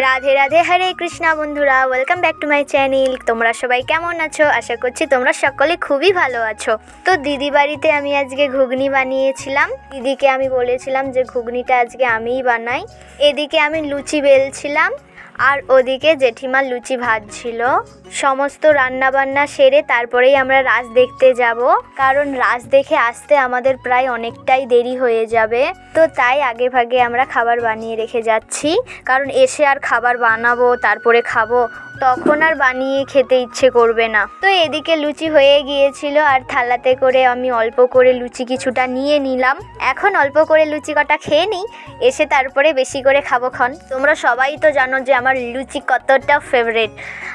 রাধে রাধে, হরে কৃষ্ণা বন্ধুরা welcome back to my channel তোমরা সবাই কেমন আছো? আশা করছি তোমরা সকলে খুবই ভালো আছো। তো দিদি বাড়িতে আমি আজকে ঘুগনি বানিয়েছিলাম। দিদিকে আমি বলেছিলাম যে, ঘুগনিটা আজকে আমিই বানাই। এদিকে আমি লুচি বেলছিলাম। আর ওদিকে জেঠিমা লুচি ভাজছিল সমস্ত রান্না বান্না সেরে তারপরেই আমরা রাস দেখতে যাব। কারণ রাস দেখে আসতে আমাদের প্রায় অনেকটাই দেরি হয়ে যাবে। তো তাই আগে ভাগে আমরা খাবার বানিয়ে রেখে যাচ্ছি। কারণ এসে আর খাবার বানাবো, তারপরে খাব, তখন আর বানিয়ে খেতে ইচ্ছে করবে না। তো এদিকে লুচি হয়ে গিয়েছিল আর থালাতে করে আমি অল্প করে লুচি কিছুটা নিয়ে নিলাম। এখন অল্প করে লুচি কটা খেয়ে নিই, এসে তারপরে বেশি করে খাব খন তোমরা সবাই তো জানো যে আমার লুচি কতটা ফেভারেট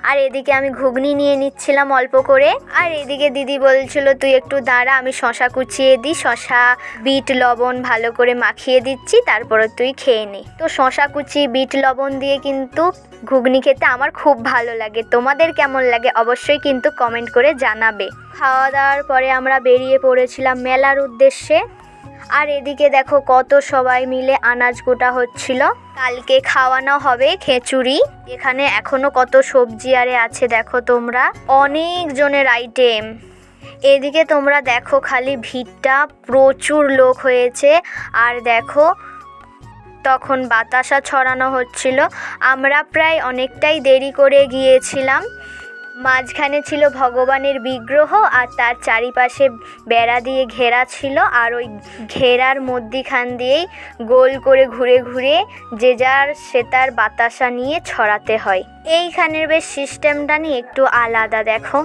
আর এদিকে আমি ঘুগনি নিয়ে নিচ্ছিলাম অল্প করে। আর এদিকে দিদি বলছিল, তুই একটু দাঁড়া, আমি শশা কুচিয়ে দিই, শশা, বিট, লবণ ভালো করে মাখিয়ে দিচ্ছি, তারপরে তুই খেয়ে নে। তো শশা কুচি, বিট, লবণ দিয়ে কিন্তু ঘুগনি খেতে আমার খুব ভালো লাগে। তোমাদের কেমন লাগে অবশ্যই কিন্তু কমেন্ট করে জানাবে। খাওয়া দাওয়ার পরে আমরা বেরিয়ে পড়েছিলাম মেলার উদ্দেশ্যে। আর এদিকে দেখো কত সবাই মিলে আনাজ গোটা হচ্ছিল। কালকে খাওয়ানো হবে খিচুড়ি। এখানে এখনও কত সবজি আরে আছে দেখো তোমরা। অনেক জনের আইটেম এদিকে তোমরা দেখো খালি ভিড়টা প্রচুর লোক হয়েছে। আর দেখো তখন বাতাসা ছড়ানো হচ্ছিল। আমরা প্রায় অনেকটাই দেরি করে গিয়েছিলাম। মাঝখানে ছিল ভগবানের বিগ্রহ আর তার চারিপাশে বেড়া দিয়ে ঘেরা ছিল আর ওই ঘেরার মধ্যিখান দিয়েই গোল করে ঘুরে ঘুরে যে যার সে তার বাতাসা নিয়ে ছড়াতে হয়। এইখানের বেশ সিস্টেমটা নিয়ে একটু আলাদা দেখো।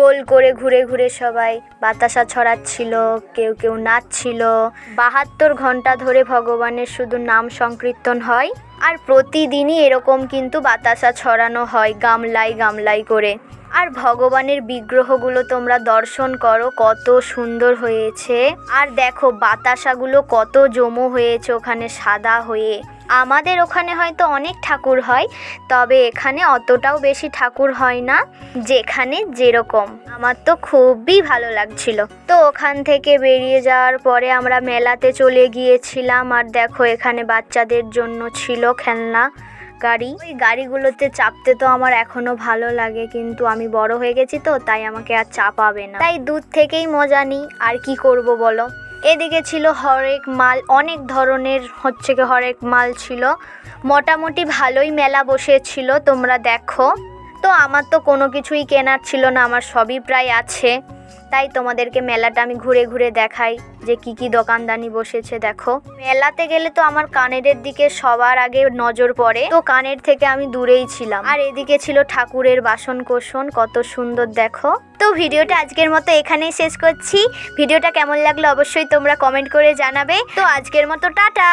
গোল করে ঘুরে ঘুরে সবাই বাতাসা ছড়াচ্ছিল, কেউ কেউ নাচছিল। বাহাত্তর ঘণ্টা ধরে ভগবানের শুধু নাম সংকীর্তন হয় আর প্রতিদিনই এরকম কিন্তু বাতাসা ছড়ানো হয় গামলাই গামলাই করে। আর ভগবানের বিগ্রহগুলো তোমরা দর্শন করো, কত সুন্দর হয়েছে। আর দেখো বাতাসাগুলো কত জমো হয়েছে ওখানে সাদা হয়ে। আমাদের ওখানে হয়তো অনেক ঠাকুর হয়, তবে এখানে অতটাও বেশি ঠাকুর হয় না, যেখানে যেরকম। আমার তো খুবই ভালো লাগছিল। তো ওখান থেকে বেরিয়ে যাওয়ার পরে আমরা মেলাতে চলে গিয়েছিলাম, আর দেখো এখানে বাচ্চাদের জন্য ছিল খেলনা, গাড়ি। ওই গাড়িগুলোতে চাপতে তো আমার এখনও ভালো লাগে, কিন্তু আমি বড় হয়ে গেছি তো, তাই আমাকে আর চাপাবে না। তাই দূর থেকেই মজা নিই, আর কি করব বলো? এদিকে ছিল হরেক মাল, অনেক ধরনের হচ্ছে কি হরেক মাল ছিল। মোটামুটি ভালোই মেলা বসেছিল, তোমরা দেখো। তো আমার তো কোনো কিছুই কেনার ছিল না, আমার সবই প্রায় আছে। তাই তোমাদেরকে মেলাটা আমি ঘুরে ঘুরে দেখাই যে কি কি দোকানদানি বসেছে, দেখো। মেলাতে গেলে তো আমার কানের দিকে সবার আগে নজর পড়ে, তো কানের থেকে আমি দূরেই ছিলাম। আর এদিকে ছিল ঠাকুরের বাসন কোসন কত সুন্দর, দেখো। তো ভিডিওটা আজকের মতো এখানেই শেষ করছি। ভিডিওটা কেমন লাগল অবশ্যই তোমরা কমেন্ট করে জানাবে। তো আজকের মতো টাটা!